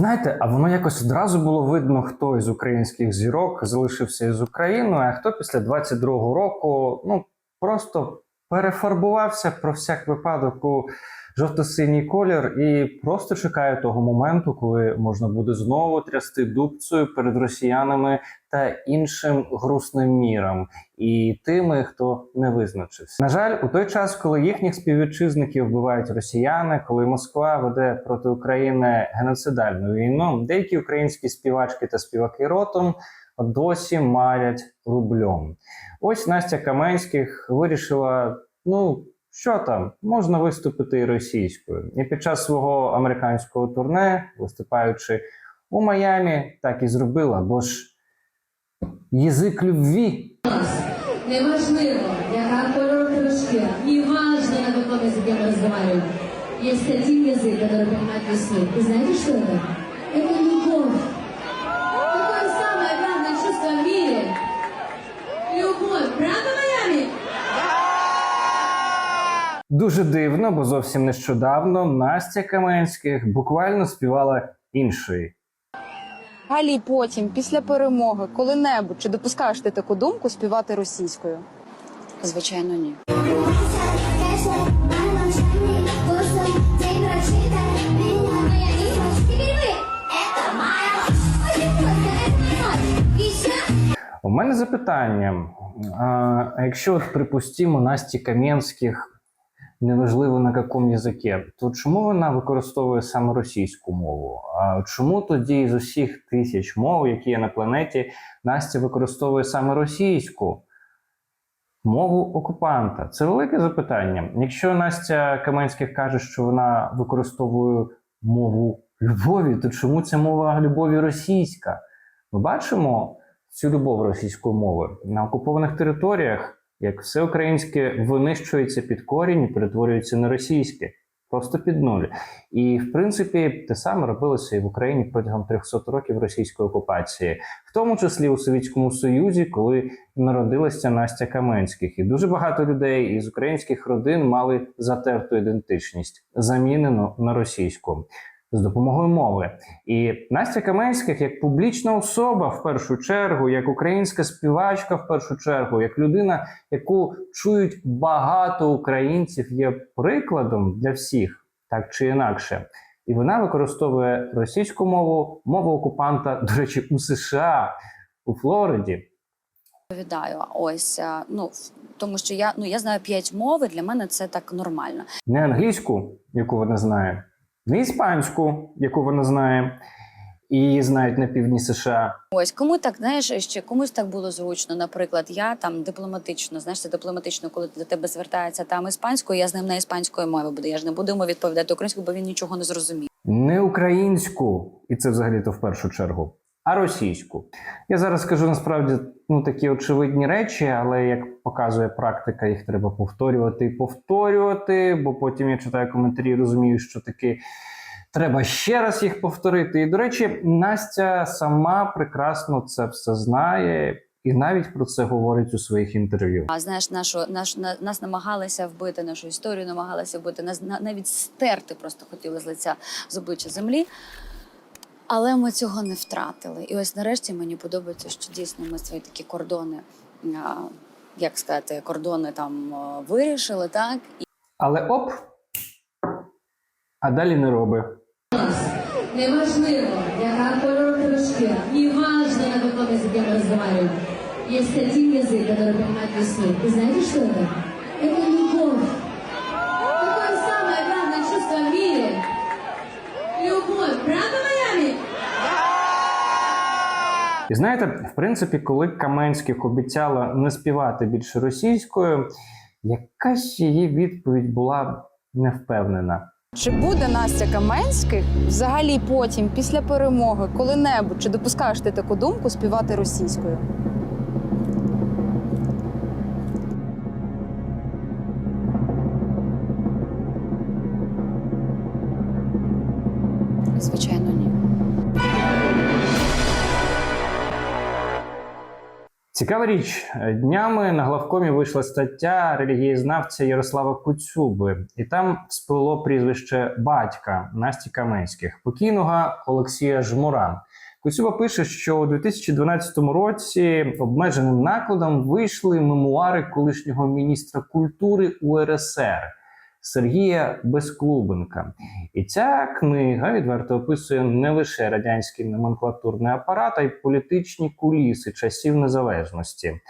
Знаєте, а воно якось одразу було видно, хто із українських зірок залишився із Україною, а хто після 22-го року ну просто перефарбувався про всяк випадок у жовто-синій колір і просто чекає того моменту, коли можна буде знову трясти дубцею перед росіянами та іншим грустним міром і тими, хто не визначився. На жаль, у той час, коли їхніх співвітчизників вбивають росіяни, коли Москва веде проти України геноцидальну війну, деякі українські співачки та співаки ротом досі марять рублем. Ось Настя Каменських вирішила, ну Що там, можна виступити і російською. І під час свого американського турне, виступаючи у Майамі, так і зробила, бо ж язик любві Неважливо, яка кольору кружки, неважно, на каком языке мы разговариваем. Есть один язык, который понимает весь мир. И знаете, что это? Дуже дивно, бо зовсім нещодавно Настя Каменських буквально співала іншої. Взагалі потім, після перемоги, коли-небудь чи допускаєш ти таку думку співати російською? Звичайно, ні. У мене запитання: а, а якщо, от, припустимо, Насті Кам'янських неважливо на якому язикі, то чому вона використовує саме російську мову? А чому тоді з усіх тисяч мов, які є на планеті, Настя використовує саме російську? Мову окупанта це велике запитання. Якщо Настя Каменських каже, що вона використовує мову любові, то чому ця мова любові російська? Ми бачимо цю любов російської мови на окупованих територіях, як все українське винищується під корінь перетворюється на російське, просто під нуль. І в принципі, те саме робилося і в Україні протягом 300 років російської окупації, в тому числі у Совєтському Союзі, коли народилася Настя Каменських. І дуже багато людей із українських родин мали затерту ідентичність, замінену на російську. З допомогою мови. І Настя Каменських як публічна особа в першу чергу, як українська співачка в першу чергу, як людина, яку чують багато українців, є прикладом для всіх, так чи інакше. І вона використовує російську мову, мову окупанта, до речі, у США, у Флориді. Відповідаю, ось е, ну тому, що я ну я знаю п'ять мов, і для мене це так нормально. Не англійську, яку вона знає, не іспанську, яку вона знає, і її знають на півдні США. Ось кому так знаєш, ще комусь так було зручно. Наприклад, я там дипломатично, знаєш, це дипломатично, коли до тебе звертається там іспанською, я з ним на іспанської мови буду. Я ж не буду йому відповідати українською, бо він нічого не зрозуміє. Не українську, і це взагалі то в першу чергу, а російську. Я зараз скажу насправді ну, такі очевидні речі, але як показує практика, їх треба повторювати і повторювати, бо потім я читаю коментарі розумію, що таки треба ще раз їх повторити. І, до речі, Настя сама прекрасно це все знає. І навіть про це говорить у своїх інтерв'ю. А знаєш, нашу наш на, нас намагалися вбити нашу історію, намагалися вбити нас на, навіть стерти, просто хотіли з лиця з обличчя землі. Але ми цього не втратили. І ось нарешті мені подобається, що дійсно ми свої такі кордони, а, як сказати, кордони там а, вирішили, так Але оп, а далі не роби. Неважливо, яка кольору кружки, неважно, на каком языке мы разговариваем. Есть один язык, который понимает весь мир. И знаете, что это? І знаєте, в принципі, коли Каменських обіцяла не співати більше російською, якась її відповідь була невпевнена. Чи буде Настя Каменських взагалі потім, після перемоги, коли-небудь чи допускаєш ти таку думку співати російською? Цікава річ, днями на главкомі вийшла стаття релігієзнавця Ярослава Куцюби, і там сплило прізвище батька Насті Каменських, покійного Олексія Жмура. Куцюба пише, що у 2012 році обмеженим накладом вийшли мемуари колишнього міністра культури УРСР Сергія Безклубенка. І ця книга відверто описує не лише радянський номенклатурний апарат, а й політичні куліси часів незалежності,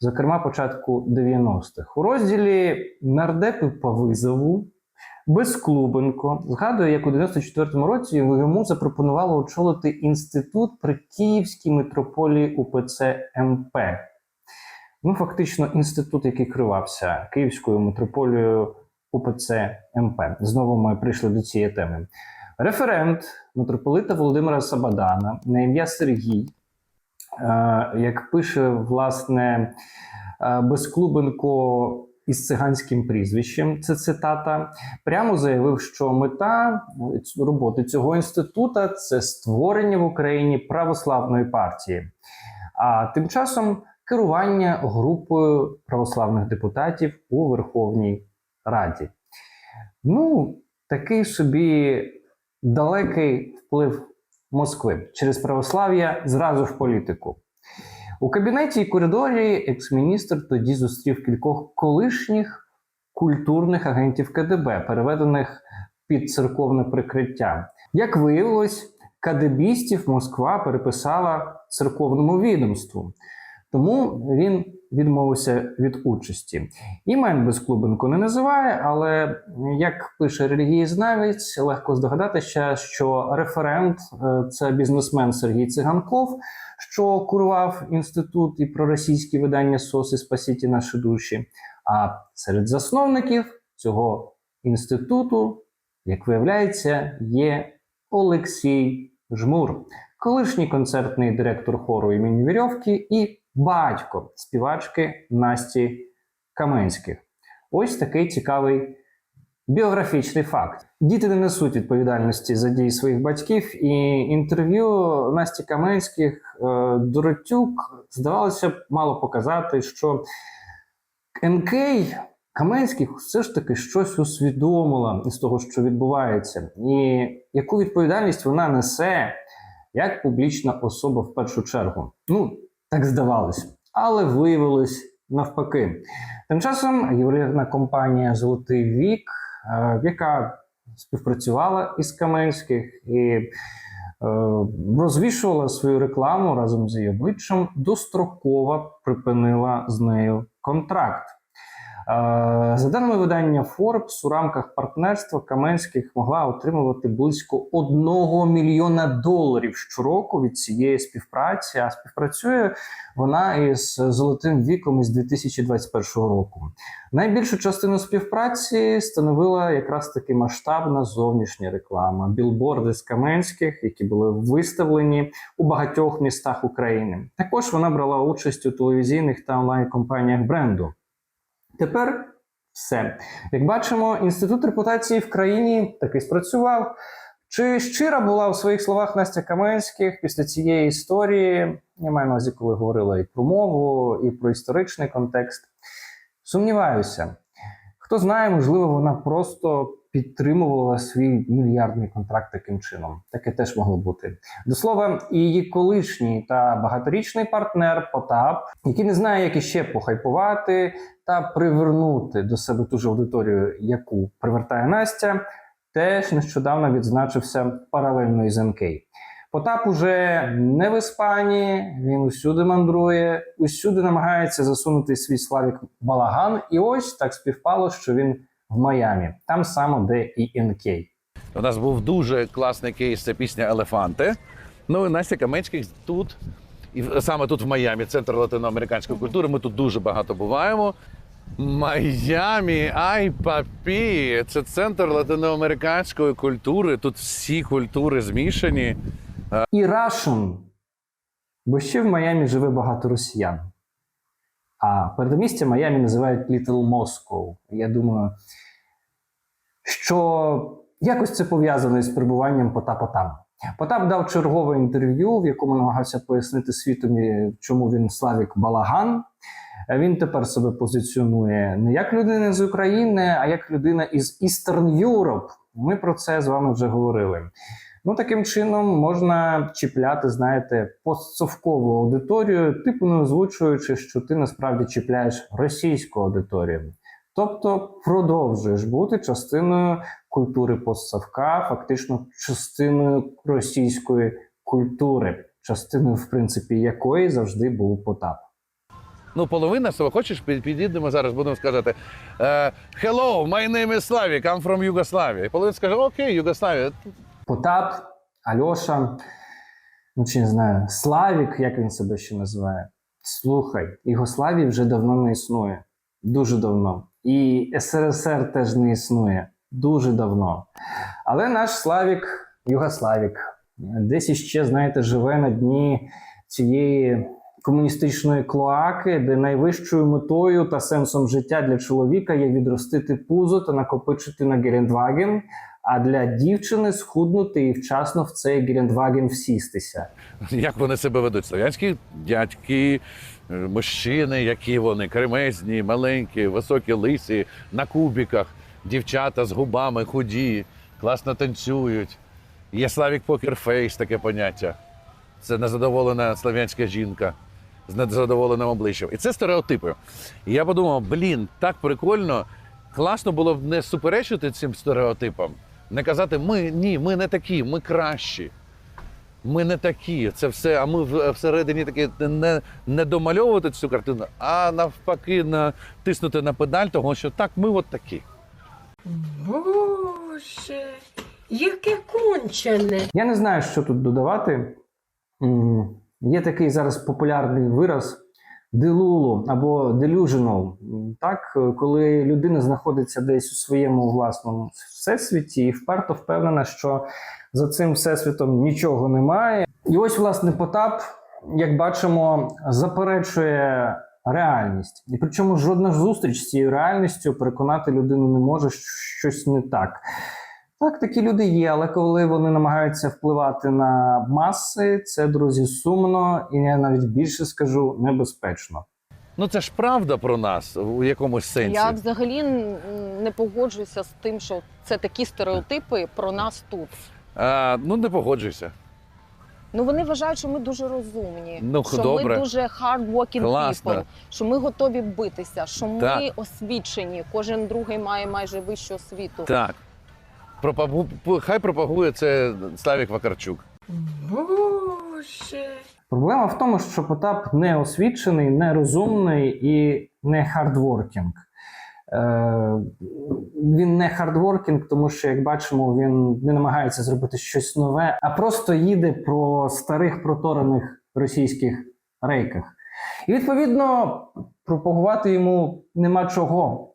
зокрема початку 90-х. У розділі Нардепи по визову Безклубенко згадує, як у 94-му році йому запропонували очолити інститут при Київській митрополії УПЦ МП. Ну, фактично, інститут, який керувався Київською митрополією УПЦ МП. Знову ми прийшли до цієї теми. Референт митрополита Володимира Сабадана на ім'я Сергій, е, як пише власне е, Безклубенко із циганським прізвищем, це цитата, прямо заявив, що мета роботи цього інститута це створення в Україні православної партії. А тим часом керування групою православних депутатів у Верховній Раді. Ну, такий собі далекий вплив Москви через православ'я зразу в політику. У кабінеті і коридорі екс-міністр тоді зустрів кількох колишніх культурних агентів КДБ, переведених під церковне прикриття. Як виявилось, кадебістів Москва переписала церковному відомству. Тому він відмовився від участі. Імен Безклубенко не називає, але як пише релігієзнавець, легко здогадатися, що референт е, це бізнесмен Сергій Циганков, що курував інститут і проросійські видання СОСи Спасіті наші душі. А серед засновників цього інституту, як виявляється, є Олексій Жмур, колишній концертний директор хору імені Вірьовки і батько співачки Насті Каменських. Ось такий цікавий біографічний факт. Діти не несуть відповідальності за дії своїх батьків, і інтерв'ю Насті Каменських е, Доротюк здавалося б мало показати, що НК Каменських все ж таки щось усвідомила із того, що відбувається, і яку відповідальність вона несе як публічна особа в першу чергу. Ну, так здавалось, але виявилось навпаки. Тим часом ювелірна компанія Золотий вік, е, яка співпрацювала із Каменських і е, розвішувала свою рекламу разом з її обличчям, достроково припинила з нею контракт. Е, За даними видання Forbes, у рамках партнерства Каменських могла отримувати близько 1 мільйона доларів щороку від цієї співпраці. А співпрацює вона із золотим віком із 2021 року. Найбільшу частину співпраці становила якраз таки масштабна зовнішня реклама, білборди з Каменських, які були виставлені у багатьох містах України. Також вона брала участь у телевізійних та онлайн-компаніях бренду. Тепер все. Як бачимо, інститут репутації в країні таки спрацював. Чи щира була у своїх словах Настя Каменських після цієї історії? Я маю на увазі, коли говорила і про мову, і про історичний контекст. Сумніваюся. Хто знає, можливо, вона просто підтримувала свій мільярдний контракт таким чином. Таке теж могло бути. До слова, її колишній та багаторічний партнер Потап, який не знає, як іще похайпувати та привернути до себе ту ж аудиторію, яку привертає Настя, теж нещодавно відзначився паралельно із НК. Потап уже не в Іспанії, він усюди мандрує, усюди намагається засунути свій Славік балаган. І ось так співпало, що він в Майамі, там само, де і НК. У нас був дуже класний кейс, це пісня Елефанти. Ну і Настя Каменських тут, і саме тут в Майамі, центр латиноамериканської культури. Ми тут дуже багато буваємо. Майамі, ай папі! Це центр латиноамериканської культури. Тут всі культури змішані. І Рашен, бо ще в Майамі живе багато росіян. А передмістя Майамі називають Little Moscow. Я думаю, що якось це пов'язано із перебуванням Потапа там. Потап дав чергове інтерв'ю, в якому намагався пояснити світові, чому він Славік Балаган. Він тепер себе позиціонує не як людина з України, а як людина із Eastern Europe. Ми про це з вами вже говорили. Ну, таким чином можна чіпляти, знаєте, постсовкову аудиторію, типу не озвучуючи, що ти насправді чіпляєш російську аудиторію. Тобто продовжуєш бути частиною культури постсовка, фактично частиною російської культури, частиною, в принципі, якої завжди був Потап. Ну, половина свого хочеш, підійдемо зараз, будемо сказати е, Hello, my name is Slavik, I'm from Yugoslavia. І половина скаже, окей, Югославія. Потап, Альоша, ну чи не знаю, Славік, як він себе ще називає. Слухай, Ігославії вже давно не існує. Дуже давно. І СРСР теж не існує. Дуже давно. Але наш Славік, Югославік, десь іще, знаєте, живе на дні цієї комуністичної клоаки, де найвищою метою та сенсом життя для чоловіка є відростити пузо та накопичити на Гелендваген, а для дівчини схуднути і вчасно в цей Гелендваген всістися. Як вони себе ведуть? Слов'янські дядьки, е, мужчини, які вони кремезні, маленькі, високі, лисі, на кубіках, дівчата з губами худі, класно танцюють. Є Славік Покерфейс, таке поняття. Це незадоволена слов'янська жінка з незадоволеним обличчям. І це стереотипи. І я подумав, блін, так прикольно, класно було б не суперечити цим стереотипам, не казати, ми ні, ми не такі, ми кращі. Ми не такі, це все. А ми всередині такі не, не домальовувати цю картину, а навпаки, натиснути на педаль, того що так, ми от такі. Боже, яке кончене. Я не знаю, що тут додавати. Є такий зараз популярний вираз делулу або delusional. Так, е, коли людина знаходиться десь у своєму власному всесвіті і вперто впевнена, що за цим всесвітом нічого немає. І ось, власне, Потап, як бачимо, заперечує реальність. І причому жодна зустріч з цією реальністю переконати людину не може, що щось не так. Так, такі люди є, але коли вони намагаються впливати на маси, це, друзі, сумно, і я навіть більше скажу небезпечно. Ну це ж правда про нас у якомусь сенсі. Я взагалі не погоджуюся з тим, що це такі стереотипи про нас тут. А, ну не погоджуйся. Ну вони вважають, що ми дуже розумні, Ну, що добре. ми дуже hard working Класно. people, що ми готові битися, що ми освічені. Кожен другий має майже вищу освіту. Так. Пропагу... Хай пропагує це Славік Вакарчук. Боже. Проблема в тому, що Потап не освічений, не розумний і не хардворкінг. Е, він не хардворкінг, тому що, як бачимо, він не намагається зробити щось нове, а просто їде по старих проторених російських рейках. І відповідно пропагувати йому нема чого.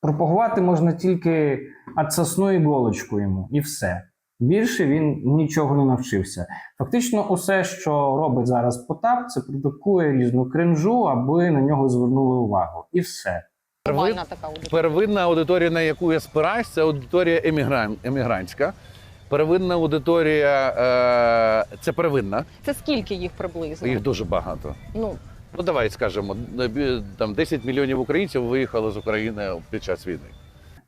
Пропагувати можна тільки ацасну іголочку йому, і все. Більше він нічого не навчився. Фактично, усе, що робить зараз Потап, це продукує різну кринжу, аби на нього звернули увагу. І все. Нормальна така аудиторія. Первинна аудиторія, на яку я спираюсь, це аудиторія емігран... емігрантська. Первинна аудиторія е... це первинна, Це скільки їх приблизно? їх дуже багато. Ну Ну давай скажемо, бі- там 10 мільйонів українців виїхали з України під час війни.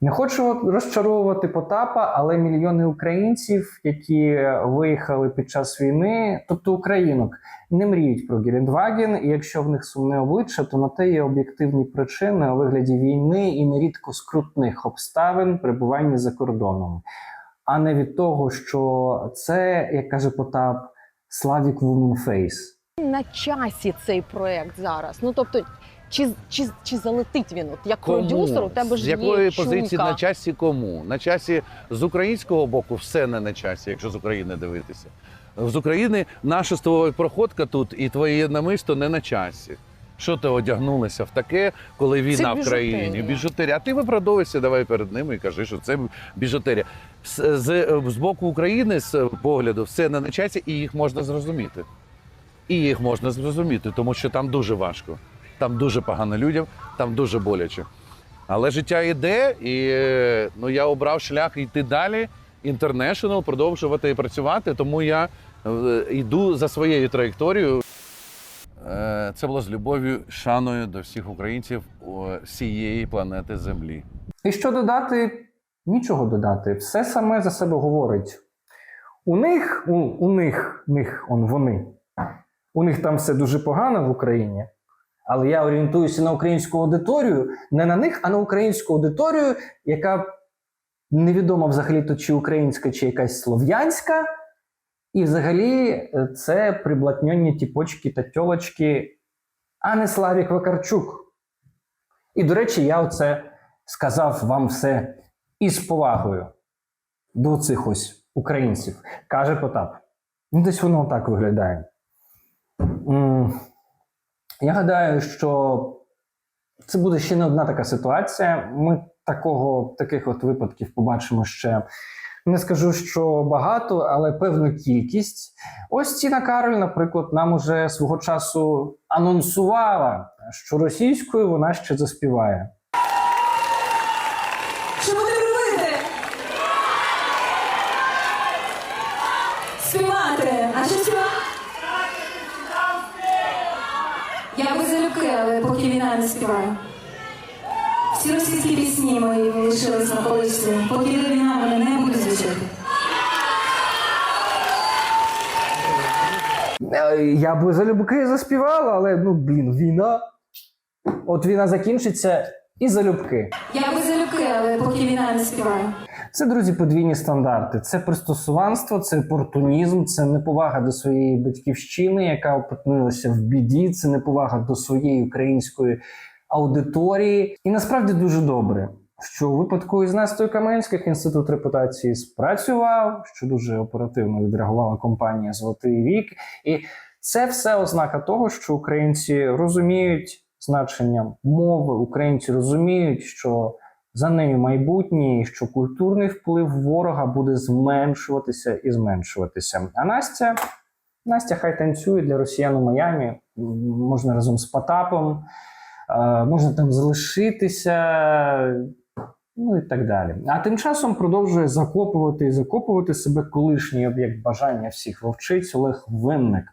Не хочу розчаровувати Потапа, але мільйони українців, які виїхали під час війни, тобто українок, не мріють про Гелендваген, і якщо в них сумне обличчя, то на те є об'єктивні причини у вигляді війни і нерідко скрутних обставин перебування за кордоном, а не від того, що це, як каже Потап, Славік Вуменфейс. на часі цей проект зараз. Ну тобто, чи, чи, чи залетить він? От як продюсер, у тебе ж з є якої чуйка. позиції на часі кому? На часі з українського боку все не на часі, якщо з України дивитися. З України наша з тобою проходка тут і твоє намисто не на часі. Що ти одягнулася в таке, коли війна в країні? Біжутерія. А ти виправдовуйся, давай перед ними і кажи, що це біжутерія. З, з, з боку України, з погляду, все не на часі, і їх можна зрозуміти. І їх можна зрозуміти, тому що там дуже важко. Там дуже погано людям, там дуже боляче. Але життя йде, і ну, я обрав шлях йти далі. International продовжувати працювати, тому я е, йду за своєю траєкторією. Е, Це було з любов'ю, шаною до всіх українців всієї планети Землі. І що додати? Нічого додати. Все саме за себе говорить. У них, у, у них, них, он вони. У них там все дуже погано в Україні. Але я орієнтуюся на українську аудиторію, не на них, а на українську аудиторію, яка невідомо взагалі то чи українська, чи якась слов'янська. І взагалі е, це приблатньонні тіпочки та тьолочки, а не Славік Вакарчук. І, до речі, я оце сказав вам все із повагою до цих ось українців, каже Потап. Ну, десь воно так виглядає. Я гадаю, що це буде ще не одна така ситуація. Ми такого, таких от випадків побачимо ще. Не скажу, що багато, але певну кількість. Ось Тіна Кароль, наприклад, нам уже свого часу анонсувала, що російською вона ще заспіває. Що буде робити? Співати. А що співати? Я би залюбки, але поки війна не співаю. Всі російські пісні мої лишились на поличці. Поки війна, вони не будуть звучати. Е, Я би залюбки заспівала, але ну блін, війна. От війна закінчиться і залюбки. Я би залюбки, але поки війна не співаю. Це, друзі, подвійні стандарти. Це пристосуванство, це опортунізм, це неповага до своєї батьківщини, яка опинилася в біді, це неповага до своєї української аудиторії. І насправді дуже добре, що у випадку із Настою Каменських інститут репутації спрацював, що дуже оперативно відреагувала компанія Золотий вік. І це все ознака того, що українці розуміють значення мови, українці розуміють, що за нею майбутнє, і що культурний вплив ворога буде зменшуватися і зменшуватися. А Настя, Настя хай танцює для росіян у Майамі, можна разом з Потапом, можна там залишитися. Ну і так далі. А тим часом продовжує закопувати і закопувати себе колишній об'єкт бажання всіх вовчиць Олег Винник.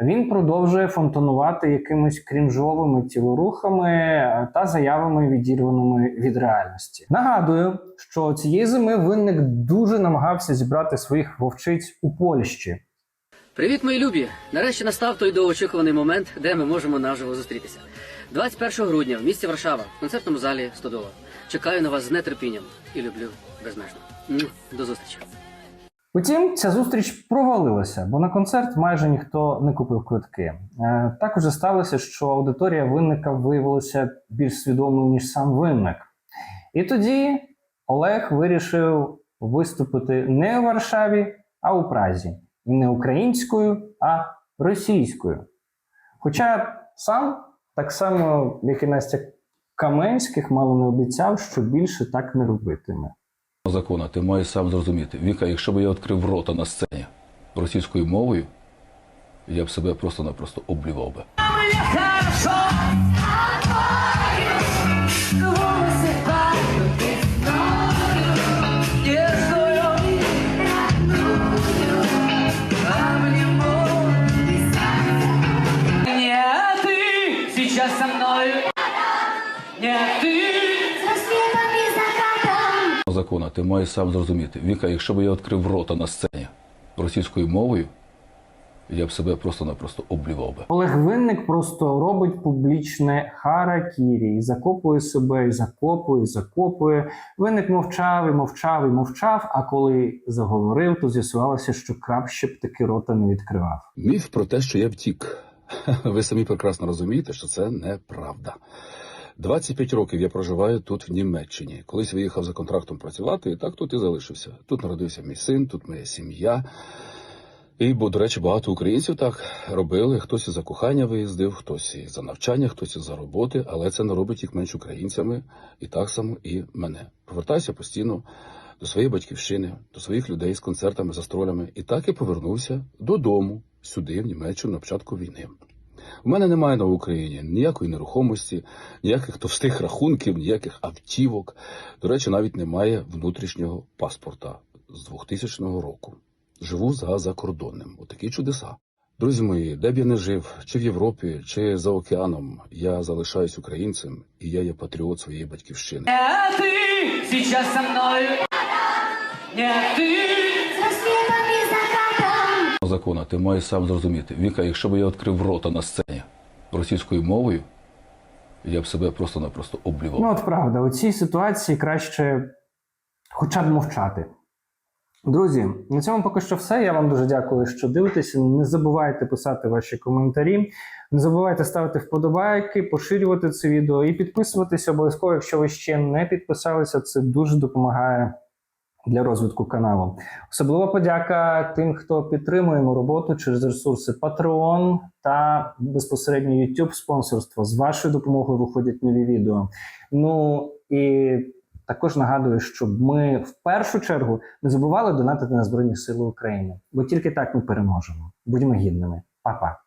Він продовжує фонтанувати якимись крінжовими тілорухами е, та заявами, відірваними від реальності. Нагадую, що цієї зими винник дуже намагався зібрати своїх вовчиць у Польщі. Привіт, мої любі! Нарешті настав той довгоочікуваний момент, де ми можемо наживо зустрітися. 21 грудня в місті Варшава, в концертному залі Стодола. Чекаю на вас з нетерпінням і люблю безмежно. До зустрічі! Утім, ця зустріч провалилася, бо на концерт майже ніхто не купив квитки. Е, Так уже сталося, що аудиторія винника виявилася більш свідомою, ніж сам винник. І тоді Олег вирішив виступити не у Варшаві, а у Празі. І не українською, а російською. Хоча сам, так само, як і Настя Каменських, мало не обіцяв, що більше так не робитиме. закона, ти маєш сам зрозуміти. Віка, якщо б я відкрив рота на сцені російською мовою, я б себе просто-напросто облівав би. Закона, ти маєш сам зрозуміти. Віка, якщо б я відкрив рота на сцені російською мовою, я б себе просто-напросто облівав би. Олег Винник просто робить публічне харакірі і закопує себе, і закопує, і закопує. Винник мовчав і мовчав і мовчав. А коли заговорив, то з'ясувалося, що краще б таки рота не відкривав. Міф про те, що я втік. Ви самі прекрасно розумієте, що це неправда. 25 років я проживаю тут в Німеччині. Колись виїхав за контрактом працювати, і так тут і залишився. Тут народився мій син, тут моя сім'я. І, бо, до речі, багато українців так робили. Хтось і за кохання виїздив, хтось і за навчання, хтось і за роботи, але це не робить їх менш українцями, і так само і мене. Повертаюся постійно до своєї батьківщини, до своїх людей з концертами, застролями, і так і повернувся додому, сюди, в Німеччину, на початку війни. У мене немає на Україні ніякої нерухомості, ніяких товстих рахунків, ніяких автівок. До речі, навіть немає внутрішнього паспорта. з 2000 року. Живу за закордонним. Отакі чудеса. Друзі мої, де б я не жив, чи в Європі, чи за океаном, я залишаюсь українцем, і я є патріот своєї батьківщини. Сейчас со мною. Не ти. Закона, ти маєш сам зрозуміти. Віка, якщо б я відкрив рота на сцені російською мовою, я б себе просто-напросто облівав. Ну, от правда, у цій ситуації краще хоча б мовчати. Друзі, на цьому поки що все. Я вам дуже дякую, що дивитеся. Не забувайте писати ваші коментарі. Не забувайте ставити вподобайки, поширювати це відео і підписуватися обов'язково, якщо ви ще не підписалися. Це дуже допомагає для розвитку каналу. Особлива подяка тим, хто підтримує мою роботу через ресурси Patreon та безпосередньо YouTube спонсорство. З вашою допомогою виходять нові відео. Ну і також нагадую, щоб ми в першу чергу не забували донатити на Збройні Сили України, бо тільки так ми переможемо. Будьмо гідними. Па-па.